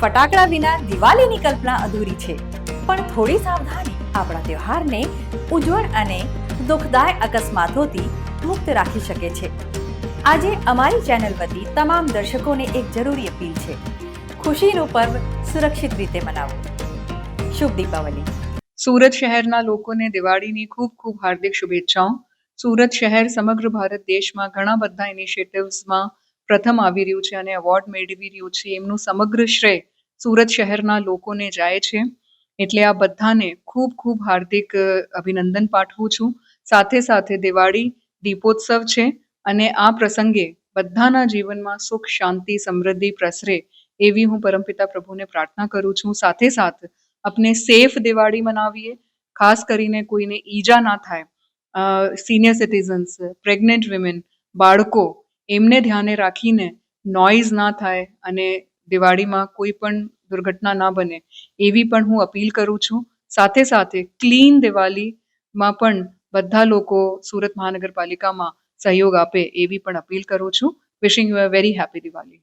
ફટાકડા વિના દિવાળીની કલ્પના અધૂરી છે. પણ થોડી સાવધાની આપણા તહેવારને ઉજ્જવળ અને દુઃખદાય અકસ્માતોથી મુક્ત રાખી શકે છે. આજે અમારી ચેનલ વતી તમામ દર્શકોને એક જરૂરી અપીલ છે. ખુશીનું પર્વ સુરક્ષિત રીતે મનાવો. શુભ દીપાવલી. સુરત શહેરના લોકોને દિવાળીની ખૂબ ખૂબ હાર્દિક શુભેચ્છાઓ. સુરત શહેર સમગ્ર ભારત દેશમાં ઘણા બધા ઇનિશિયેટિવ્સમાં પ્રથમ આવી રહ્યું છે અને એવોર્ડ મેળવી રહ્યું છે. એમનું સમગ્ર શ્રેય સુરત શહેરના લોકોને જાય છે. એટલે આ બધાને ખૂબ ખૂબ હાર્દિક અભિનંદન પાઠવું છું. સાથે સાથે દિવાળી, દીપોત્સવ છે અને આ પ્રસંગે બધાના જીવનમાં સુખ, શાંતિ, સમૃદ્ધિ પ્રસરે એવી હું પરમપિતા પ્રભુને પ્રાર્થના કરું છું. સાથે સાથે આપણે સેફ દિવાળી મનાવીએ. ખાસ કરીને કોઈને ઈજા ના થાય સિનિયર સિટીઝન્સ પ્રેગ્નેન્ટ વિમેન બાળકો, એમને ધ્યાને રાખીને નોઈઝ ના થાય અને દિવાળીમાં કોઈ પણ દુર્ઘટના ના બને, એવી પણ હું અપીલ કરું છું. સાથે સાથે ક્લીન દિવાળીમાં પણ બધા લોકો સુરત મહાનગરપાલિકામાં સહયોગ આપે એવી પણ અપીલ કરું છું. Wishing you a very happy Diwali.